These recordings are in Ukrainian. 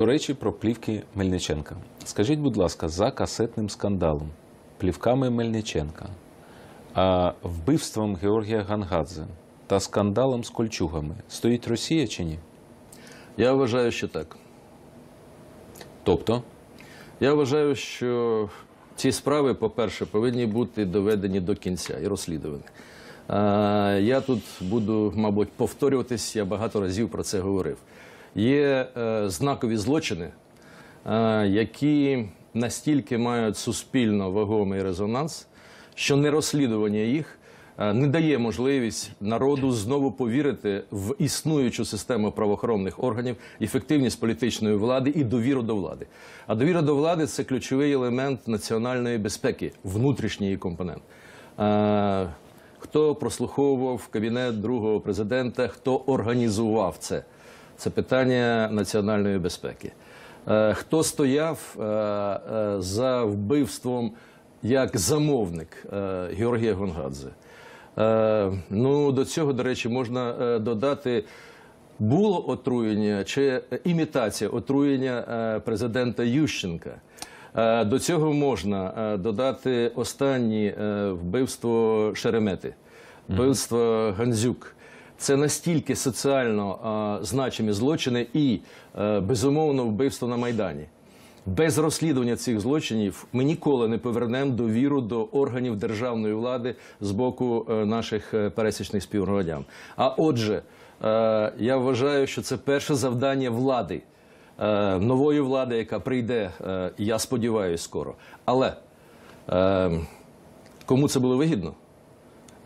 До речі, про плівки Мельниченка. Скажіть, будь ласка, за касетним скандалом, плівками Мельниченка, а вбивством Георгія Гангадзе та скандалом з кольчугами стоїть Росія чи ні? Я вважаю, що так. Тобто, Я вважаю, що ці справи, по-перше, повинні бути доведені до кінця і розслідувані. Я тут буду, мабуть, повторюватись, я багато разів про це говорив. Є е, знакові злочини, е, які настільки мають суспільно вагомий резонанс, що нерозслідування їх е, не дає можливість народу знову повірити в існуючу систему правоохоронних органів, ефективність політичної влади і довіру до влади. А довіра до влади це ключовий елемент національної безпеки, внутрішній компонент. Хто прослуховував кабінет другого президента, хто організував це? Це питання національної безпеки. Е, Хто стояв е, е, за вбивством як замовник Георгія Гонгадзе? Ну, до цього, до речі, можна додати. Було отруєння чи імітація отруєння президента Ющенка. До цього можна додати останнє вбивство Шеремети, вбивство Гандзюк. Це настільки соціально значимі злочини і, е, безумовно, вбивство на Майдані. Без розслідування цих злочинів ми ніколи не повернемо довіру до органів державної влади з боку е, наших е, пересічних співгромадян. А отже, я вважаю, що це перше завдання влади, нової влади, яка прийде, я сподіваюся, скоро. Але е, кому це було вигідно?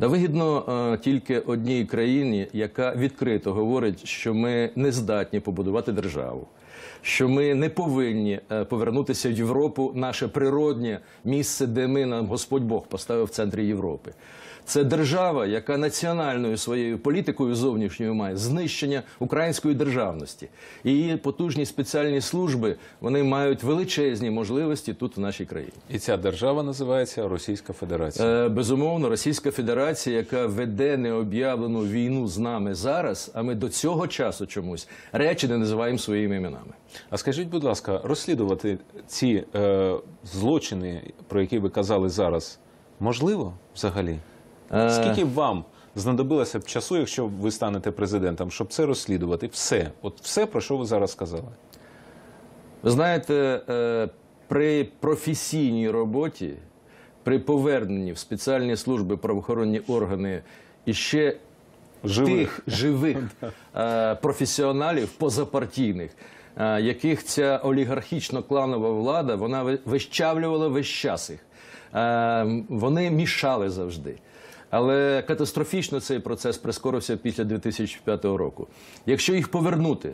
Да вигідно е, тільки одній країні, яка відкрито говорить, що ми не здатні побудувати державу, що ми не повинні е, повернутися в Європу, наше природнє місце, де ми нам Господь Бог поставив в центрі Європи. Це держава, яка національною своєю політикою зовнішньою має знищення української державності. І її потужні спеціальні служби вони мають величезні можливості тут, в нашій країні. і ця держава називається Російська Федерація. Е, Безумовно, Російська Федерація, яка веде необ'явлену війну з нами зараз, а ми до цього часу чомусь речі не називаємо своїми іменами. А скажіть, будь ласка, розслідувати ці е, злочини, про які ви казали зараз, можливо взагалі? Е, Скільки вам знадобилося б часу, якщо ви станете президентом, щоб це розслідувати? Все, от все, про що ви зараз сказали. Ви знаєте, е, при професійній роботі, при поверненні в спеціальні служби правоохоронні органи і ще Живих. тих живих е, професіоналів позапартійних, е, яких ця олігархічно-кланова влада вона ви- вищавлювала весь час їх. Е, Вони мішали завжди. Але катастрофічно цей процес прискорився після 2005 року. Якщо їх повернути,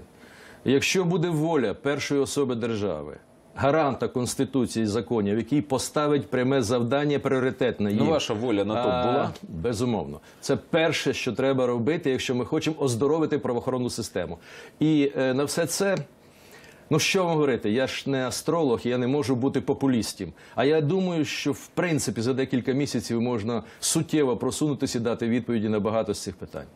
якщо буде воля першої особи держави, гаранта Конституції і законів, який поставить пряме завдання пріоритетне їм, Ну, ваша воля на то а, була? Безумовно, це перше, що треба робити, якщо ми хочемо оздоровити правоохоронну систему. І е, на все це. Ну що вам говорити? Я ж не астролог, я не можу бути популістом. А я думаю, що в принципі за декілька місяців можна суттєво просунутися і дати відповіді на багато з цих питань.